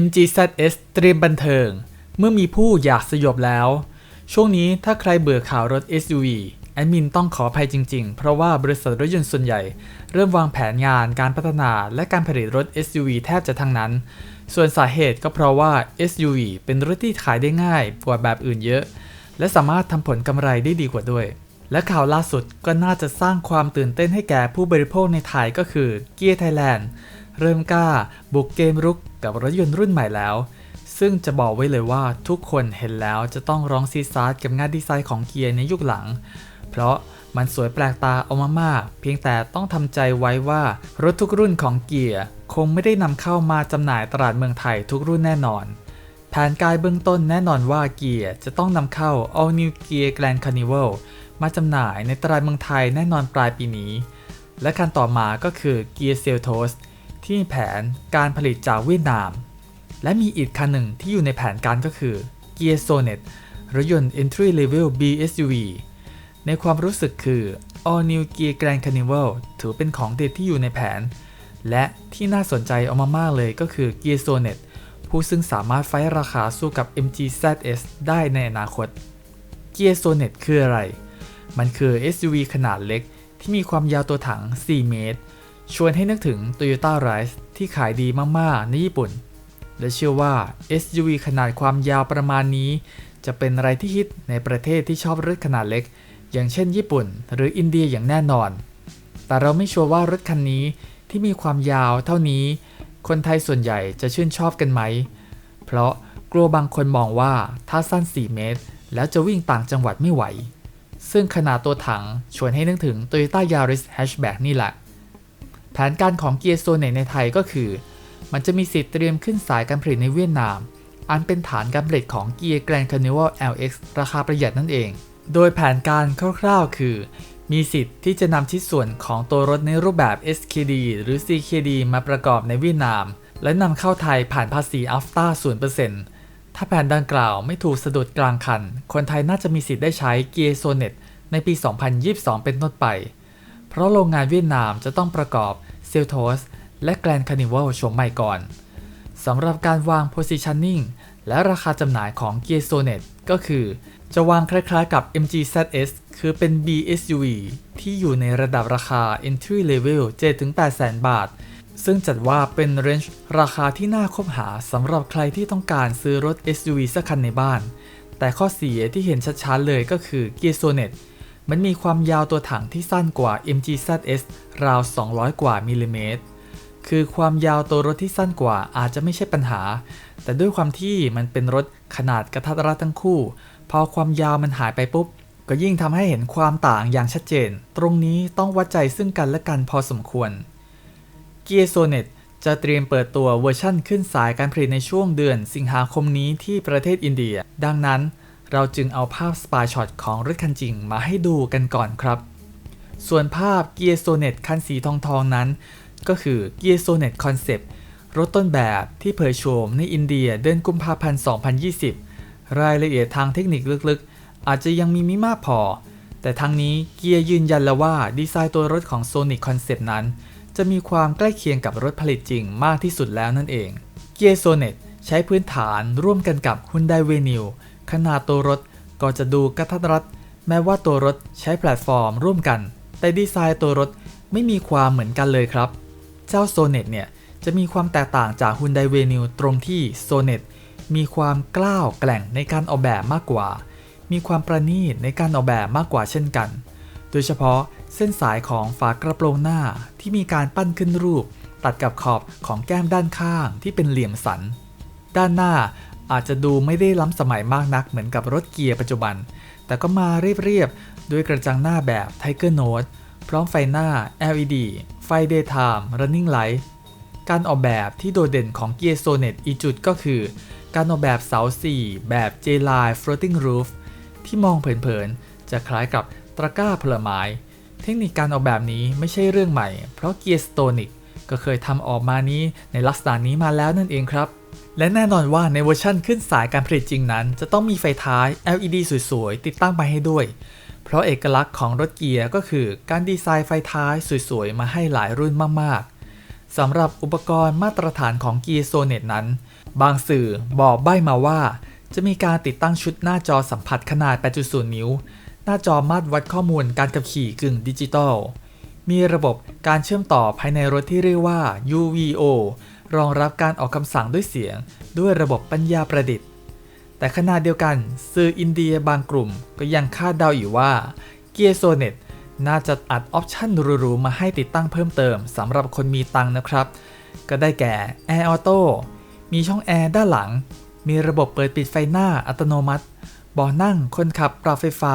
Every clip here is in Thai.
MG ZS เตรียมบันเทิง เมื่อมีผู้อยากสยบแล้ว ช่วงนี้ถ้าใครเบื่อข่าวรถ SUV แอดมินต้องขออภัยจริงๆ เพราะว่าบริษัทรถยนต์ส่วนใหญ่ เริ่มวางแผนงานการพัฒนาและการผลิตรถ SUV แทบจะทั้งนั้น ส่วนสาเหตุก็เพราะว่า SUV เป็นรถที่ขายได้ง่ายกว่าแบบอื่นเยอะ และสามารถทำผลกำไรได้ดีกว่าด้วย และข่าวล่าสุดก็น่าจะสร้างความตื่นเต้นให้แก่ผู้บริโภคในไทยก็คือเกียร์ไทยแลนด์ เริ่มกล้า บุกเกมรุกกับรถยนต์รุ่นใหม่แล้ว ซึ่งจะบอกไว้เลยว่าทุกคนเห็นแล้วจะต้องร้องซีซาร์กับงานดีไซน์ของเกียร์ในยุคหลัง เพราะมันสวยแปลกตาเอามากๆ เพียงแต่ต้องทำใจไว้ว่ารถทุกรุ่นของเกียร์คงไม่ได้นำเข้ามาจำหน่ายตลาดเมืองไทยทุกรุ่นแน่นอน แผนการเบื้องต้นแน่นอนว่าเกียร์จะต้องนำเข้า All New Gear Grand Carnival มาจำหน่ายในตลาดเมืองไทยแน่นอนปลายปีนี้ และการต่อมาก็คือ Gear Seltos ที่มีแผนการผลิตจากเวียดนาม และมีอีกคันหนึ่งที่อยู่ในแผนการก็คือ Gear Sonet รถยนต์ Entry Level BSUV ในความรู้สึกคือ All New Gear Grand Carnival ถือเป็นของเด็ดที่อยู่ในแผน และที่น่าสนใจเอามากๆเลยก็คือ Gear Sonet ผู้ซึ่งสามารถไฟราคาสู้กับ MG ZS ได้ในอนาคต Gear Sonet คืออะไร มันคือ SUV ขนาดเล็กที่มีความยาวตัวถัง 4 เมตร ชวนให้นึกถึง Toyota Rise ที่ขายดีมาก ๆ ในญี่ปุ่น และเชื่อว่า SUV ขนาดความยาวประมาณนี้ จะเป็นอะไรที่ฮิตในประเทศที่ชอบรถขนาดเล็ก อย่างเช่นญี่ปุ่น หรืออินเดียอย่างแน่นอน แต่เราไม่ชัวร์ว่ารถคันนี้ที่มีความยาวเท่านี้ คนไทยส่วนใหญ่จะชื่นชอบกันไหม เพราะกลัวบางคนมองว่าถ้าสั้น 4 เมตร แล้วจะวิ่งต่างจังหวัดไม่ไหว ซึ่งขนาดตัวถังชวนให้นึกถึง Toyota Yaris Hatchback นี่แหละ แผนการของเกียร์โซเนในไทยก็คือ มันจะมีสิทธิ์เตรียมขึ้นสายการผลิตในเวียดนาม อันเป็นฐานการผลิตของเกียร์ Grand Carnival LX ราคาประหยัดนั่นเอง โดยแผนการคร่าวๆ คือ มีสิทธิ์ที่จะนำชิ้นส่วนของตัวรถในรูปแบบ SKD หรือ CKD มาประกอบในเวียดนาม และนำเข้าไทยผ่านภาษี AFTA 0%ถ้าแผนดังกล่าวไม่ถูกสะดุดกลางคัน คนไทยน่าจะมีสิทธิ์ได้ใช้เกียร์โซเนตในปี 2022 เป็นต้นไป เพราะโรงงานเวียดนามจะต้องประกอบเซลโทสและแกรนคานิวัลชมใหม่ก่อนสำหรับการวาง positioning และราคาจำหน่ายของ Gear Sonet ก็คือ จะวางคล้ายๆกับ MG ZS คือเป็น BSUV ที่อยู่ในระดับราคา entry level 7-8แสนบาท ซึ่งจัดว่าเป็นเรนจ์ราคาที่น่าคบหาสำหรับใครที่ต้องการซื้อรถ SUV สักคันในบ้าน แต่ข้อเสียที่เห็นชัดๆเลยก็คือ Gear Sonet มันมีความยาวตัวถังที่สั้นกว่า MG ZS ราว 200 กว่ามิลลิเมตร คือความยาวตัวรถที่สั้นกว่าอาจจะไม่ใช่ปัญหา แต่ด้วยความที่มันเป็นรถขนาดกระทัดรัดทั้งคู่ พอความยาวมันหายไปปุ๊บ ก็ยิ่งทำให้เห็นความต่างอย่างชัดเจน ตรงนี้ต้องวัดใจซึ่งกันและกันพอสมควร เกียร์โซเนตจะเตรียมเปิดตัวเวอร์ชั่นขึ้นสายการผลิตในช่วงเดือนสิงหาคมนี้ที่ประเทศอินเดีย ดังนั้น เราจึงเอาภาพสปายช็อตของรถคันจริงมาให้ดูกันก่อนครับ ส่วนภาพเกียร์โซเนตคันสีทองทองนั้น ก็คือ Gear Sonet Concept รถต้นแบบที่เผยโฉมในอินเดียเดือนกุมภาพันธ์ 2020 รายละเอียดทางเทคนิคลึกๆ อาจจะยังมีม่มากพอ แต่ทั้งนี้เกียร์ยืนยันแล้วว่าดีไซน์ตัวรถของ Sonic Concept นั้น จะมีความใกล้เคียงกับรถผลิตจริงมากที่สุดแล้วนั่นเอง Gear Sonet ใช้พื้นฐานร่วมกันกับ Hyundai Venue ขนาดตัวรถก็จะดูกระทัดรัดแม้ว่าตัวรถใช้แพลตฟอร์มร่วมกัน แต่ดีไซน์ตัวรถไม่มีความเหมือนกันเลยครับ เจ้า Sonet เนี่ยจะมีความแตกต่างจาก Hyundai Venue ตรงที่ Sonet มีความกล้าวแกล่งในการออกแบบมากกว่า มีความประณีตในการออกแบบมากกว่าเช่นกัน โดยเฉพาะเส้นสายของฝากระโปรงหน้าที่มีการปั้นขึ้นรูป ตัดกับขอบของแก้มด้านข้างที่เป็นเหลี่ยมสัน ด้านหน้า อาจจะดูไม่ได้ล้ำสมัยมากนักเหมือนกับรถเกียร์ปัจจุบัน แต่ก็มาเรียบๆ ด้วยกระจังหน้าแบบ Tiger Note พร้อมไฟหน้า LED ไฟ Daytime Running Light การออกแบบที่โดดเด่นของเกียร์โซเนตอีจุดก็คือ การออกแบบเสา 4 แบบ J-Line Floating Roof ที่มองเผินๆ จะคล้ายกับตะกร้าผลไม้ เทคนิคการออกแบบนี้ไม่ใช่เรื่องใหม่ เพราะเกียร์สโตนิกก็เคยทำออกมานี้ในลักษณะนี้มาแล้วนั่นเองครับ และแน่นอนว่าในเวอร์ชั่นขึ้นสายการผลิตจริงนั้น จะต้องมีไฟท้าย LED สวยๆ ติดตั้งไปให้ด้วย เพราะเอกลักษณ์ของรถเกียร์ก็คือการดีไซน์ไฟท้ายสวยๆ มาให้หลายรุ่นมากๆสำหรับอุปกรณ์มาตรฐานของ Gear Sonet นั้น บางสื่อบอกใบ้มาว่า จะมีการติดตั้งชุดหน้าจอสัมผัสขนาด 8.0 นิ้ว หน้าจอมาตรวัดข้อมูลการขับขี่กึ่งดิจิตอลมีระบบการเชื่อมต่อภายในรถที่เรียกว่า UVO รองรับการออกคำสั่งด้วยเสียง ด้วยระบบปัญญาประดิษฐ์ แต่ขณะเดียวกันสื่ออินเดียบางกลุ่มก็ยังคาดเดาอยู่ว่า g e a r s o n e t น่าจะอัดออปชั่นหรูๆมาให้ติดตั้งเพิ่มเติมสำหรับคนมีตังค์นะครับ ก็ได้แก่ Air Auto มีช่องแอร์ด้านหลัง มีระบบเปิดปิดไฟหน้าอัตโนมัติเบาะนั่งคนขับปรับไฟฟ้า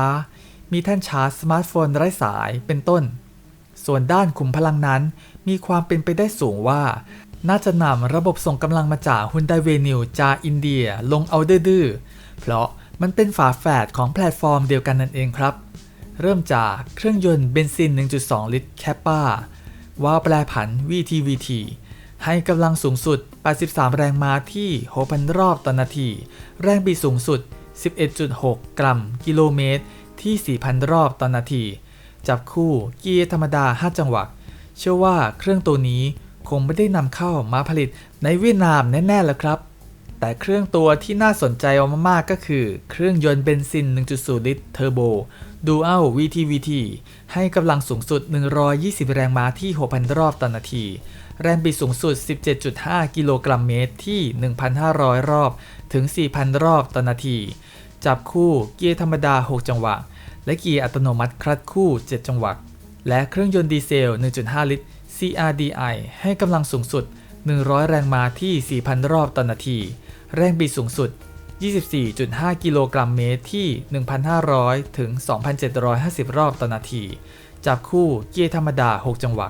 มีแท่นชาร์จสมาร์ทโฟนไร้สายเป็นต้น ส่วนด้านขุมพลังนั้น มีความเป็นไปได้สูงว่า น่าจะนำระบบส่งกำลังมาจาก Hyundai Venue จากอินเดียลงเอาดื้อเพราะมันเป็นฝาแฝดของแพลตฟอร์มเดียวกันนั่นเองครับ เริ่มจากเครื่องยนต์เบนซิน 1.2 ลิตรแคปป้าวาล์วแปรผัน VTVT ให้กำลังสูงสุด 83 แรงม้าที่ 6,000 รอบต่อนาที แรงบิดสูงสุด 11.6 กรัม กิโลเมตรที่ 4,000 รอบต่อนาที จับคู่เกียร์ธรรมดา 5 จังหวะ เชื่อว่าเครื่องตัวนี้ คงไม่ได้นำเข้ามาผลิตในเวียดนามแน่ๆแล้วครับ แต่เครื่องตัวที่น่าสนใจเอามากๆก็คือ เครื่องยนต์เบนซิน 1.0 ลิตรเทอร์โบ Dual VTVT ให้กำลังสูงสุด 120 แรงม้าที่ 6,000 รอบต่อนาที แรงบิดสูงสุด 17.5 กิโลกรัมเมตรที่ 1,500 รอบถึง 4,000 รอบต่อนาที จับคู่เกียร์ธรรมดา 6 จังหวะ และเกียร์อัตโนมัติคลัตช์คู่ 7 จังหวะ และเครื่องยนต์ดีเซล 1.5 ลิตร CRDI ให้กำลังสูงสุด 100 แรงม้าที่ 4,000 รอบต่อนาที แรงบิดสูงสุด 24.5 กิโลกรัมเมตรที่ 1,500 ถึง 2,750 รอบต่อนาที จับคู่เกียร์ธรรมดา 6 จังหวะ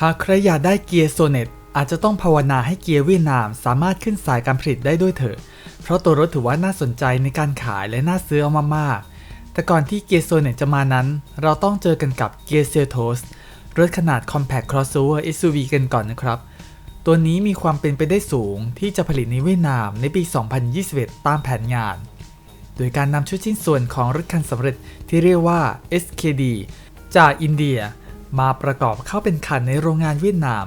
หากใครอยากได้เกียร์โซเนตอาจจะต้องภาวนาให้เกียร์เวียดนามสามารถขึ้นสายการผลิตได้ด้วยเถอะ เพราะตัวรถถือว่าน่าสนใจในการขายและน่าซื้อเอามากๆ แต่ก่อนที่เกียร์โซเนตจะมานั้น เราต้องเจอกันกับเกียร์เซลโทส รถขนาด Compact Crossover SUV กันก่อนนะครับ ตัวนี้มีความเป็นไปได้สูงที่จะผลิตในเวียดนามในปี 2021 ตามแผนงาน โดยการนำชุดชิ้นส่วนของรถคันสำเร็จที่เรียกว่า SKD จากอินเดียมาประกอบเข้าเป็นคันในโรงงานเวียดนาม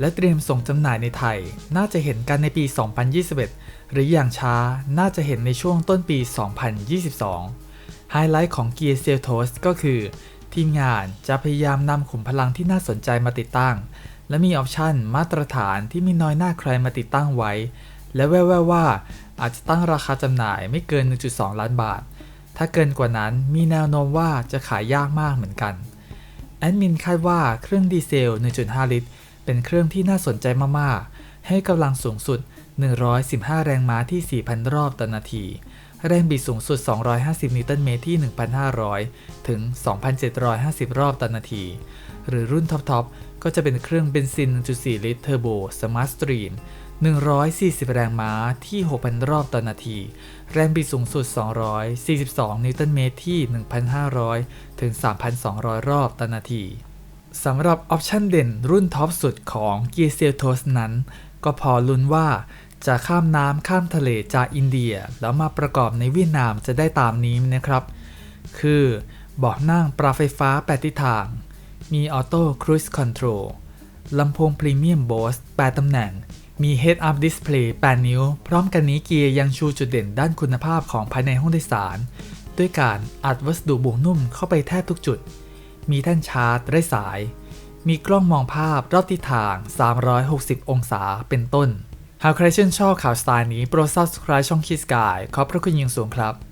และเตรียมส่งจำหน่ายในไทย น่าจะเห็นกันในปี 2021 หรืออย่างช้าน่าจะเห็นในช่วงต้นปี 2022 ไฮไลท์ของ Gear s e l t o s ก็คือ ทีมงานจะพยายามนำขุมพลังที่น่าสนใจมาติดตั้ง และมีออปชันมาตรฐานที่มีน้อยหน้าใครมาติดตั้งไว้ และแว่วๆว่า อาจจะตั้งราคาจำหน่ายไม่เกิน 1.2 ล้านบาท ถ้าเกินกว่านั้นมีแนวโน้มว่าจะขายยากมากเหมือนกัน แอดมินคาดว่าเครื่องดีเซล 1.5 ลิตร เป็นเครื่องที่น่าสนใจมากๆ ให้กำลังสูงสุด 115 แรงม้าที่ 4,000 รอบต่อนาที แรงบิดสูงสุด 250 นิวตันเมตรที่ 1,500 ถึง 2,750 รอบต่อนาที หรือรุ่นท็อปๆ ก็จะเป็นเครื่องเบนซิน 1.4 ลิตรเทอร์โบสมาร์ทสตรีม140 แรงม้าที่ 6,000 รอบต่อนาที แรงบิดสูงสุด 242 นิวตันเมตรที่ 1,500 ถึง 3,200 รอบต่อนาทีสำหรับออปชันเด่นรุ่นท็อปสุดของ g e a r s e l t o s นั้น ก็พอลุ้นว่า จะข้ามน้ำข้ามทะเลจากอินเดีย แล้วมาประกอบในเวียดนามจะได้ตามนี้นะครับ คือเบาะนั่งปรับไฟฟ้า8ทิศทาง มีออโต้ครู i คอนโทรลลำโพงพรีเมียมโบส8ตำแหน่ง มี Head Up Display 8 นิ้ว พร้อมกันนี้เกียร์ยังชูจุดเด่นด้านคุณภาพของภายในห้องโดยสาร ด้วยการอัดวัสดุบุนุ่มเข้าไปแทบทุกจุด มีแท่นชาร์จไร้สาย มีกล้องมองภาพรอบทิศทาง 360 องศาเป็นต้น หากใครชื่นชอบข่าวสไตล์นี้โปรด subscribe ช่องคิสกายขอบพระคุณยิ่งสูงครับ